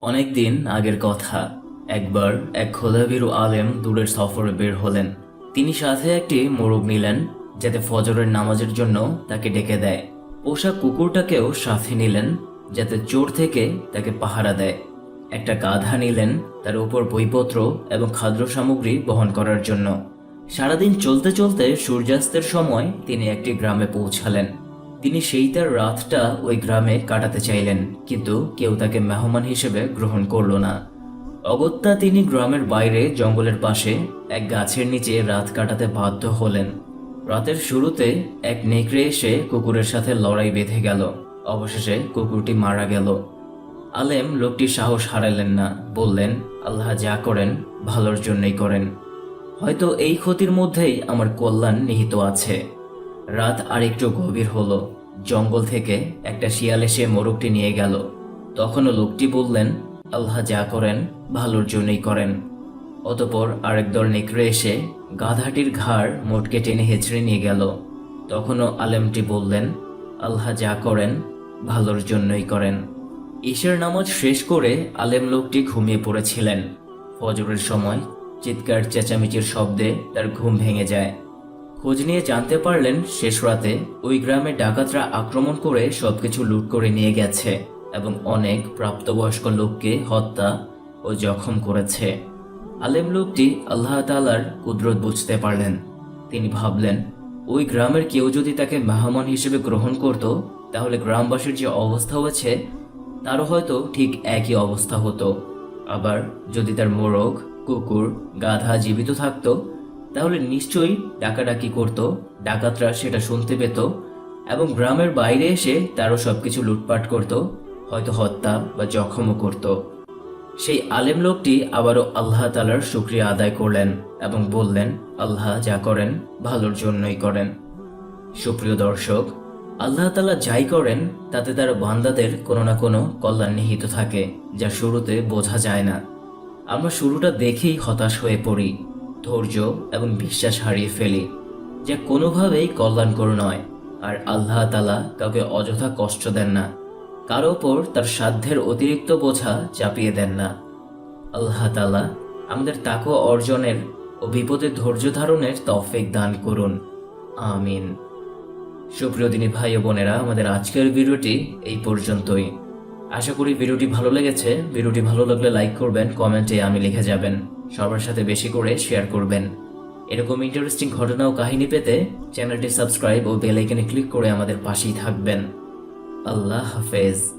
অনেকদিন আগের কথা। একবার এক খোদাবিরু আলেম দূরের সফরে বের হলেন। তিনি সাথে একটি মোরগ নিলেন, যাতে ফজরের নামাজের জন্য তাকে ডেকে দেয়। পোষা কুকুরটাকেও সাথে নিলেন, যাতে চোর থেকে তাকে পাহারা দেয়। একটা গাধা নিলেন তার উপর বইপত্র এবং খাদ্য সামগ্রী বহন করার জন্য। সারাদিন চলতে চলতে সূর্যাস্তের সময় তিনি একটি গ্রামে পৌঁছালেন। তিনি সেই তার রাতটা ওই গ্রামে কাটাতে চাইলেন, কিন্তু কেউ তাকে মেহমান হিসেবে গ্রহণ করল না। অগত্যা তিনি গ্রামের বাইরে, জঙ্গলের পাশে, এক গাছের নিচে রাত কাটাতে বাধ্য হলেন। রাতের শুরুতে এক নেকড়ে এসে কুকুরের সাথে লড়াই বেঁধে গেল। অবশেষে কুকুরটি মারা গেল। আলেম লোকটি সাহস হারালেন না। বললেন, আল্লাহ যা করেন, ভালোর জন্যই করেন। হয়তো এই ক্ষতির মধ্যেই আমার কল্যাণ নিহিত আছে। রাত আরেকটু গভীর হলো। জঙ্গল থেকে একটা শিয়াল এসে মোরগটি নিয়ে গেল। তখনও লোকটি বললেন, আল্লাহ যা করেন, ভালোর জন্যই করেন। অতপর আরেক দল নেকড়ে এসে গাধাটির ঘাড় মোটকে টেনে হেঁচড়ে নিয়ে গেল। তখনও আলেমটি বললেন, আল্লাহ যা করেন, ভালোর জন্যই করেন। ঈশের নামাজ শেষ করে আলেম লোকটি ঘুমিয়ে পড়েছিলেন। ফজরের সময় চিৎকার, চেঁচামেচির শব্দে তার ঘুম ভেঙে যায়। খোঁজ নিয়ে জানতে পারলেন, শেষ রাতে ওই গ্রামে ডাকাতরা আক্রমণ করে সবকিছু লুট করে নিয়ে গেছে এবং অনেক প্রাপ্তবয়স্ক লোককে হত্যা ও জখম করেছে। আলেম লোকটি আল্লাহ তালার কুদরত বুঝতে পারলেন। তিনি ভাবলেন, ওই গ্রামের কেউ যদি তাকে মেহমান হিসেবে গ্রহণ করত, তাহলে গ্রামবাসীর যে অবস্থা হয়েছে, তারও হয়তো ঠিক একই অবস্থা হতো। আবার যদি তার মোরগ, কুকুর, গাধা জীবিত থাকতো তাহলে নিশ্চয়ই ডাকাডাকি করত, ডাকাতরা সেটা শুনতে পেত এবং গ্রামের বাইরে এসে তারও সবকিছু লুটপাট করত, হয়তো হত্যা বা জখমও করত। সেই আলেম লোকটি আবারও আল্লাহ তালার শুক্রিয়া আদায় করলেন এবং বললেন, আল্লাহ যা করেন ভালোর জন্যই করেন। সুপ্রিয় দর্শক, আল্লাহ তালা যাই করেন, তাতে তার বান্দাদের কোনো না কোনো কল্যাণ নিহিত থাকে, যা শুরুতে বোঝা যায় না। আমরা শুরুটা দেখেই হতাশ হয়ে পড়ি। ধৈর্য এবং বিশ্বাস হারিয়ে ফেলি, যা কোনোভাবেই কল্যাণকর নয়। আর আল্লাহ তালা কাউকে অযথা কষ্ট দেন না, কারও ওপর তার সাধ্যের অতিরিক্ত বোঝা চাপিয়ে দেন না। আল্লাহ তালা আমাদের তাকো অর্জনের ও বিপদে ধৈর্য ধারণের তফিক দান করুন। আমিন। সুপ্রিয় দিনী ভাই বোনেরা, আমাদের আজকের ভিডিওটি এই পর্যন্তই। আশা করি ভিডিওটি ভালো লেগেছে। ভিডিওটি ভালো লাগলে লাইক করবেন, কমেন্টে আমি লিখে যাবেন। সবার সাথে বেশি করে শেয়ার করবেন। এরকম ইন্টারেস্টিং ঘটনা ও কাহিনী পেতে চ্যানেলটি সাবস্ক্রাইব ও বেল আইকনে ক্লিক করে আমাদের পাশেই থাকবেন। আল্লাহ হাফেজ।